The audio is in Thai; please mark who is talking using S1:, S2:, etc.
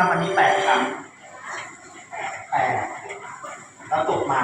S1: ทำอันนี้แปดครั้งแปดแล้วตกมา